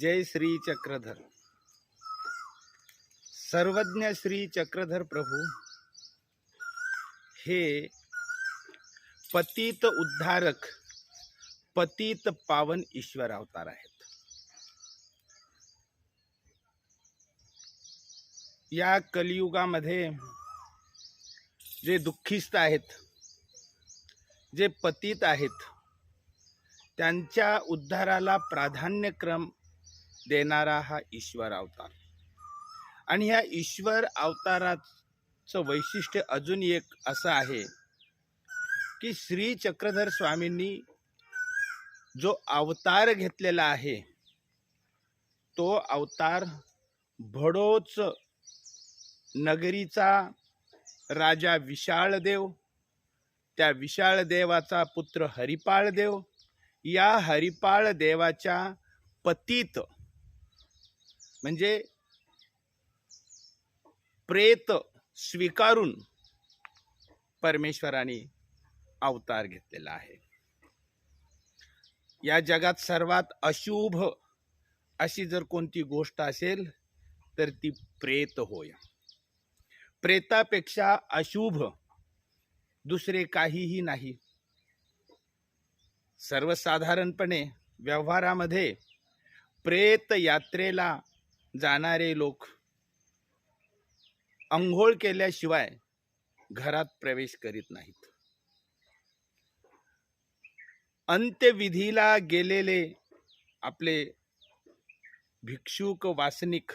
जय श्री चक्रधर. सर्वज्ञ श्री चक्रधर प्रभू हे पतित उद्धारक पतित पावन ईश्वर अवतार आहेत. या कलियुगामध्ये जे दुःखिस्त आहेत जे पतित आहेत त्यांच्या उद्धाराला प्राधान्यक्रम देणारा हा ईश्वर अवतार. आणि ह्या ईश्वर अवताराचं वैशिष्ट्य अजून एक असं आहे की श्री चक्रधर स्वामींनी जो अवतार घेतलेला आहे तो अवतार भडोच नगरीचा राजा विशाळदेव त्या विशाळदेवाचा पुत्र हरिपाळ देव या हरिपाळ देवाच्या पतीत म्हणजे प्रेत स्वीकारून परमेश्वराने अवतार घेतलेला आहे. या जगात सर्वात अशुभ अशी जर कोणती गोष्ट असेल तर ती प्रेत होय. प्रेतापेक्षा अशुभ दुसरे काहीही नाही. सर्वसाधारणपणे व्यवहारामध्ये प्रेत यात्रेला जाणारे लोक अंघोळ केल्याशिवाय घरात प्रवेश करीत नाहीत. अंत्यविधीला गेलेले आपले भिक्षुक वासनिक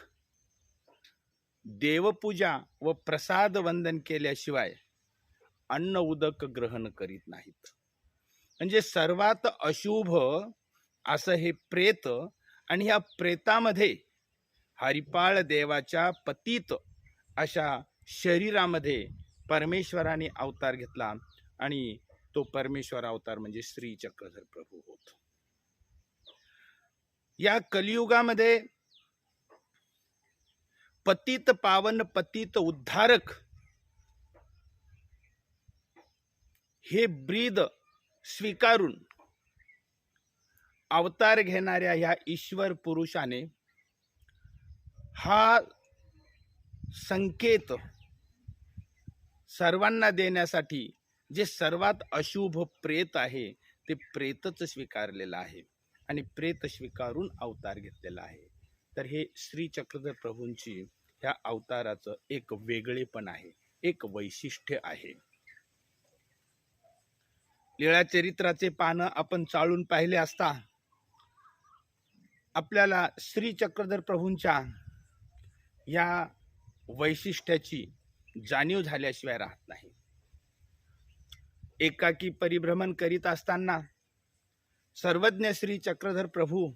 देवपूजा व प्रसाद वंदन केल्याशिवाय अन्न उदक ग्रहण करीत नाहीत. म्हणजे सर्वात अशुभ असं हे प्रेत आणि ह्या प्रेतामध्ये हरिपाळ देवाच्या पतीत अशा शरीरामध्ये परमेश्वराने अवतार घेतला आणि तो परमेश्वर अवतार म्हणजे श्री चक्रधर प्रभू होत. या कलियुगामध्ये पतित पावन पतित उद्धारक हे ब्रीद स्वीकारून अवतार घेणाऱ्या ह्या ईश्वर पुरुषाने हा संकेत सर्वांना देण्यासाठी जे सर्वात अशुभ प्रेत आहे ते प्रेतच स्वीकारलेलं आहे आणि प्रेत स्वीकारून अवतार घेतलेला आहे. तर हे श्री चक्रधर प्रभूंची ह्या अवताराचं एक वेगळेपण आहे एक वैशिष्ट्य आहे. लिळा चरित्राचे पानं आपण चाळून पाहिले असता आपल्याला श्री चक्रधर प्रभूंच्या या वैशिष्ट्याची जाणीव झाल्याशिवाय राहत नाही. एकाकी परिभ्रमण करीत असताना सर्वज्ञ श्री चक्रधर प्रभू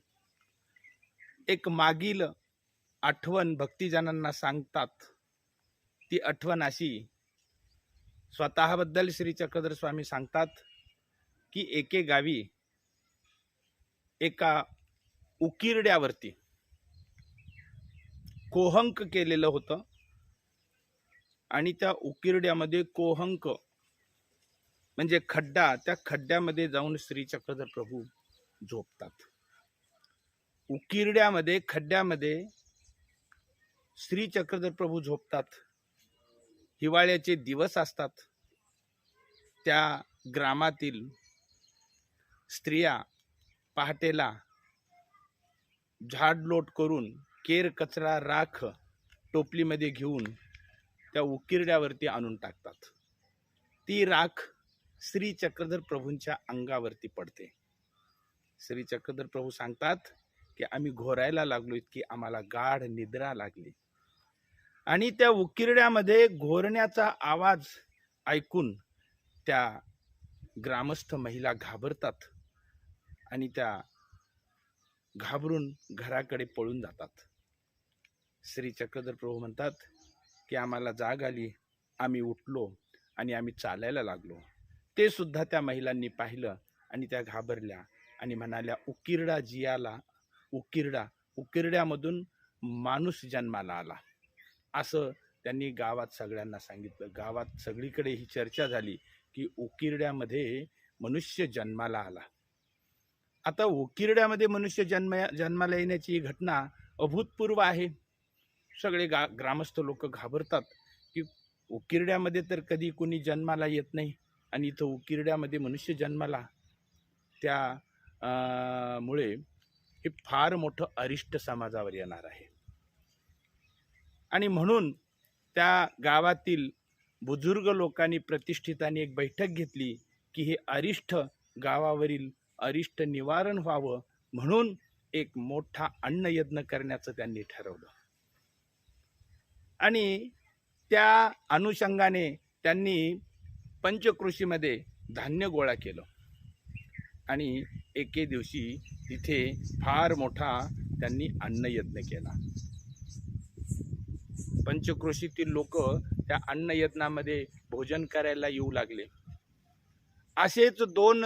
एक मागील आठवण भक्तिजनांना सांगतात. ती आठवण अशी स्वतःबद्दल श्री चक्रधर स्वामी सांगतात की एके गावी एका उकिरड्यावरती कोहंक केलेलं होतं. आणि त्या उकिरड्यामध्ये कोहंक म्हणजे खड्डा त्या खड्ड्यामध्ये जाऊन श्री चक्रधर प्रभू झोपतात. उकिरड्यामध्ये खड्ड्यामध्ये श्री चक्रधर प्रभू झोपतात हिवाळ्याचे दिवस असतात त्या ग्रामातील स्त्रिया पहाटेला झाडलोट करून केर कचरा राख टोपलीमध्ये घेऊन त्या उकिरड्यावरती आणून टाकतात. ती राख श्री चक्रधर प्रभूंच्या अंगावरती पडते. श्री चक्रधर प्रभू सांगतात की आम्ही घोरायला लागलो इतकी आम्हाला गाढ निद्रा लागली. आणि त्या उकिरड्यामध्ये घोरण्याचा आवाज ऐकून त्या ग्रामस्थ महिला घाबरतात आणि त्या घाबरून घराकडे पळून जातात. श्री चक्रधर प्रभू म्हणतात की आम्हाला जाग आली आम्ही उठलो आणि आम्ही चालायला लागलो. ते सुद्धा त्या महिलांनी पाहिलं आणि त्या घाबरल्या आणि म्हणाल्या उकिरडा जियाला उकिरडा उकिरड्यामधून माणूस जन्माला आला. असं त्यांनी गावात सगळ्यांना सांगितलं. गावात सगळीकडे ही चर्चा झाली की उकिरड्यामध्ये मनुष्य जन्माला आला. आता उकिरड्यामध्ये मनुष्य जन्म जन्माला येण्याची ही घटना अभूतपूर्व आहे. सगळे गा ग्रामस्थ लोक घाबरतात की उकिरड्यामध्ये तर कधी कोणी जन्माला येत नाही आणि इथं उकिरड्यामध्ये मनुष्य जन्माला त्या मुळे हे फार मोठं अरिष्ट समाजावर येणार आहे. आणि म्हणून त्या गावातील बुजुर्ग लोकांनी प्रतिष्ठितांनी एक बैठक घेतली की हे अरिष्ट गावावरील अरिष्ट निवारण व्हावं म्हणून एक मोठा अन्नयज्ञ करण्याचं त्यांनी ठरवलं. आणि त्या अनुषंगाने त्यांनी पंचकृषीमध्ये धान्य गोळा केलं. आणि एके दिवशी तिथे फार मोठा त्यांनी अन्नयज्ञ केला. पंचकृषीतील लोक त्या अन्नयज्ञामध्ये भोजन करायला येऊ लागले. असेच दोन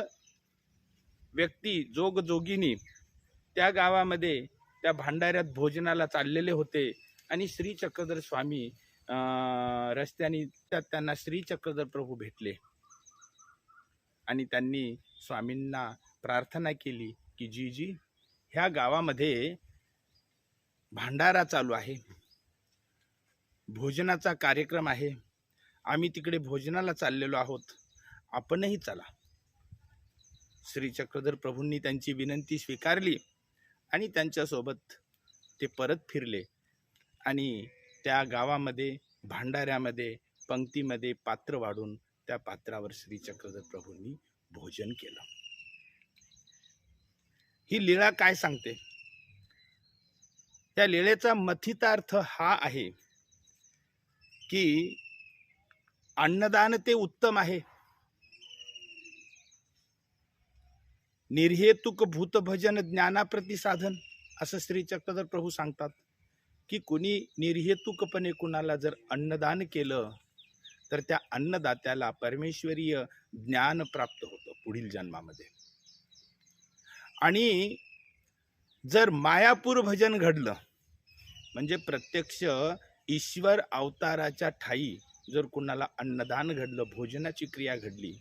व्यक्ती जोगजोगिनी त्या गावामध्ये त्या भांडाऱ्यात भोजनाला चाललेले होते. आणि श्री चक्रधर स्वामी रस्त्याने त्यात त्यांना श्री चक्रधर प्रभू भेटले. आणि त्यांनी स्वामींना प्रार्थना केली की जी जी ह्या गावामध्ये भांडारा चालू आहे. भोजनाचा कार्यक्रम आहे. आम्ही तिकडे भोजनाला चाललेलो आहोत. आपणही चला. श्री चक्रधर प्रभूंनी त्यांची विनंती स्वीकारली आणि त्यांच्यासोबत ते परत फिरले. आणि त्या गावामध्ये भांडाऱ्यामध्ये पंक्तीमध्ये पात्र वाढून त्या पात्रावर श्री चक्रधर प्रभूंनी भोजन केलं. ही लीळा काय सांगते? त्या लीळेचा मथितार्थ हा आहे की अन्नदान ते उत्तम आहे. निर्हेतुक भूतभजन ज्ञानाप्रती साधन असं श्री चक्रधर प्रभू सांगतात. की कुणी निर्हेतुकपणे कुणाला जर अन्नदान केलं तर त्या अन्नदात्याला परमेश्वरीय ज्ञान प्राप्त होतं पुढील जन्मामध्ये. आणि जर मायापूर भजन घडलं म्हणजे प्रत्यक्ष ईश्वर अवताराच्या ठाई जर कुणाला अन्नदान घडलं भोजनाची क्रिया घडली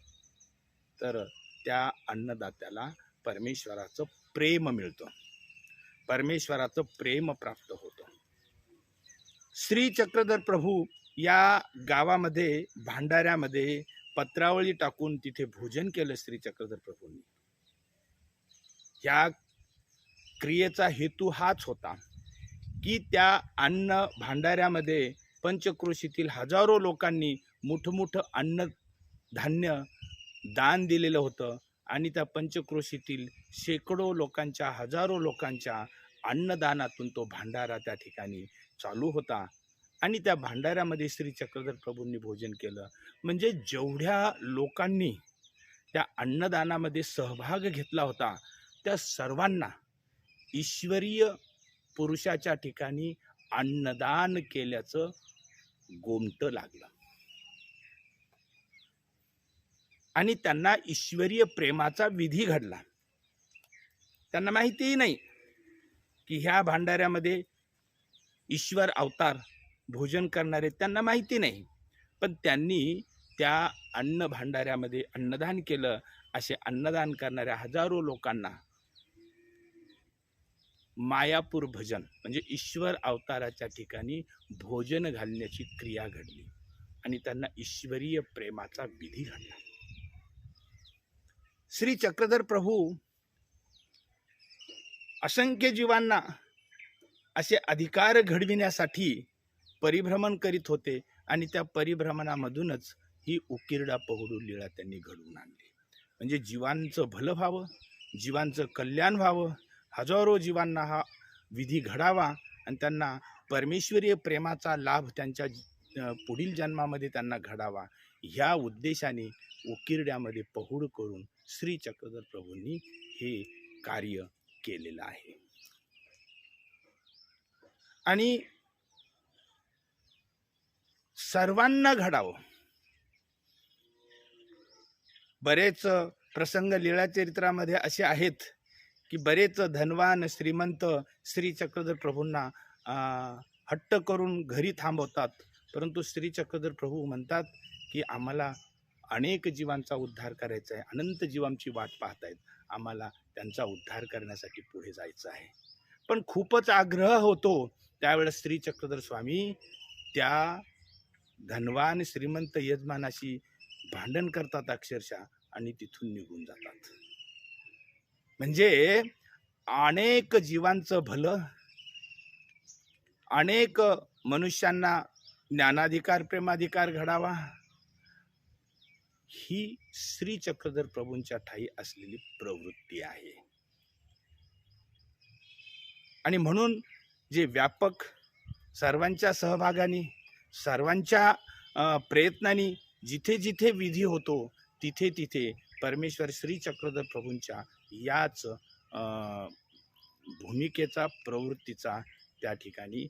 तर त्या अन्नदात्याला परमेश्वराचं प्रेम मिळतं. परमेश्वराचं प्रेम प्राप्त होतं. श्री चक्रधर प्रभू या गावामध्ये भांडाऱ्यामध्ये पत्रावळी टाकून तिथे भोजन केलं श्री चक्रधर प्रभूंनी. या क्रियेचा हेतू हाच होता की त्या अन्न भांडाऱ्यामध्ये पंचक्रोशीतील हजारो लोकांनी मोठमोठं अन्न धान्य दान दिलेलं होतं आणि त्या पंचक्रोशीतील शेकडो लोकांच्या हजारो लोकांच्या अन्नदानातून तो भांडारा त्या ठिकाणी चालू होता. आणि त्या भांडाऱ्यामध्ये श्री चक्रधर प्रभूंनी भोजन केलं. म्हणजे जेवढ्या लोकांनी त्या अन्नदानामध्ये सहभाग घेतला होता त्या सर्वांना ईश्वरीय पुरुषाच्या ठिकाणी अन्नदान केल्याचं गोमटं लागलं. आणि त्यांना ईश्वरीय प्रेमाचा विधी घडला. त्यांना माहितीही नाही की ह्या भांडाऱ्यामध्ये ईश्वर अवतार भोजन करणारे त्यांना माहिती नाही. पण त्यांनी त्या अन्न भांडाऱ्यामध्ये अन्नदान केलं. असे अन्नदान करणाऱ्या हजारो लोकांना मायापूर भजन म्हणजे ईश्वर अवताराच्या ठिकाणी भोजन घालण्याची क्रिया घडली आणि त्यांना ईश्वरीय प्रेमाचा विधी घडला. श्री चक्रधर प्रभू असंख्य जीवांना असे अधिकार घडविण्यासाठी परिभ्रमण करीत होते आणि त्या परिभ्रमणामधूनच ही उकिरडा पहुडू लीळा त्यांनी घडवून आणली. म्हणजे जीवांचं भलं व्हावं जीवांचं कल्याण व्हावं हजारो जीवांना हा विधी घडावा आणि त्यांना परमेश्वरीय प्रेमाचा लाभ त्यांच्या पुढील जन्मामध्ये त्यांना घडावा ह्या उद्देशाने उकिरड्यामध्ये पहुड करून श्री चक्रधर प्रभूंनी हे कार्य केलेलं आहे. आणि सर्वांना घडावं. बरेच प्रसंग लीळाचरित्रामध्ये असे आहेत की बरेच धनवान श्रीमंत श्री चक्रधर प्रभूंना हट्ट करून घरी थांबवतात. परंतु श्री चक्रधर प्रभू म्हणतात की आम्हाला अनेक जीवांचा उद्धार करायचा आहे. अनंत जीवांची वाट पाहत आहेत आम्हाला त्यांचा उद्धार करण्यासाठी पुढे जायचं आहे. पण खूपच आग्रह होतो त्यावेळेस श्री चक्रधर स्वामी त्या धनवान श्रीमंत यजमानाशी भांडण करतात अक्षरशः आणि तिथून निघून जातात. म्हणजे अनेक जीवांचं भलं अनेक मनुष्यांना ज्ञानाधिकार प्रेमाधिकार घडावा ही श्री चक्रधर प्रभूंच्या ठाई असलेली प्रवृत्ती आहे. आणि म्हणून जे व्यापक सर्वांच्या सहभागाने सर्वांच्या प्रयत्नांनी जिथे जिथे विधी होतो तिथे तिथे परमेश्वर श्री चक्रधर प्रभूंच्या याच भूमिकेचा प्रवृत्तीचा त्या ठिकाणी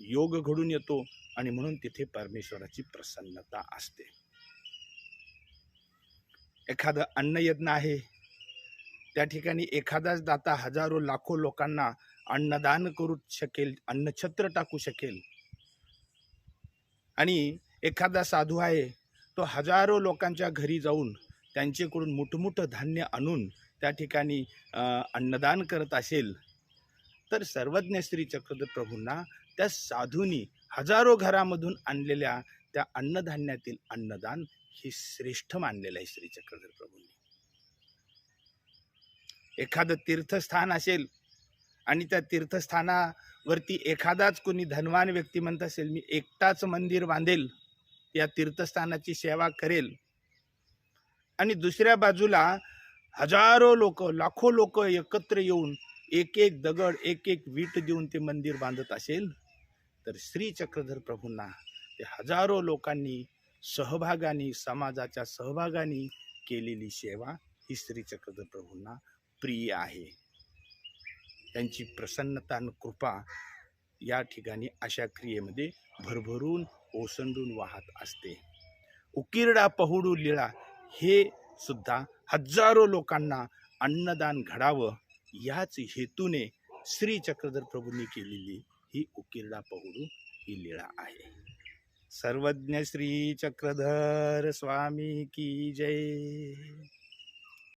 योग घडून येतो आणि म्हणून तिथे परमेश्वराची प्रसन्नता असते. एखादं अन्नयज्ञ आहे त्या ठिकाणी एखादाच दाता हजारो लाखो लोकांना अन्नदान करू शकेल अन्नछत्र टाकू शकेल. आणि एखादा साधू आहे तो हजारो लोकांच्या घरी जाऊन त्यांच्याकडून मोठमोठं धान्य आणून त्या ठिकाणी अन्नदान करत असेल तर सर्वज्ञ श्री चक्रधर प्रभूंना त्या साधूंनी हजारो घरामधून आणलेल्या त्या अन्नधान्यातील अन्नदान हे श्रेष्ठ मानलेलं आहे श्री चक्रधर प्रभूंनी एखादं तीर्थस्थान असेल आणि त्या तीर्थस्थानावरती एखादाच कोणी धनवान व्यक्ती म्हणत असेल मी एकटाच मंदिर बांधेल या तीर्थस्थानाची सेवा करेल. आणि दुसऱ्या बाजूला हजारो लोक लाखो लोक एकत्र येऊन एक एक दगड एक एक वीट देऊन ते मंदिर बांधत असेल तर श्री चक्रधर प्रभूंना ते हजारो लोकांनी सहभागाने समाजाच्या सहभागाने केलेली सेवा ही श्री चक्रधर प्रभूंना प्रिय आहे. त्यांची प्रसन्नता आणि कृपा या ठिकाणी अशा क्रियेमध्ये भरभरून ओसंडून वाहत असते. उकिरडा पहुडू लिळा हे सुद्धा हजारो लोकांना अन्नदान घडावं याच हेतूने श्री चक्रधर प्रभूंनी केलेली ही उकिरडा पहुडू ही लीळा आहे. सर्वज्ञ श्री चक्रधर स्वामी की जय.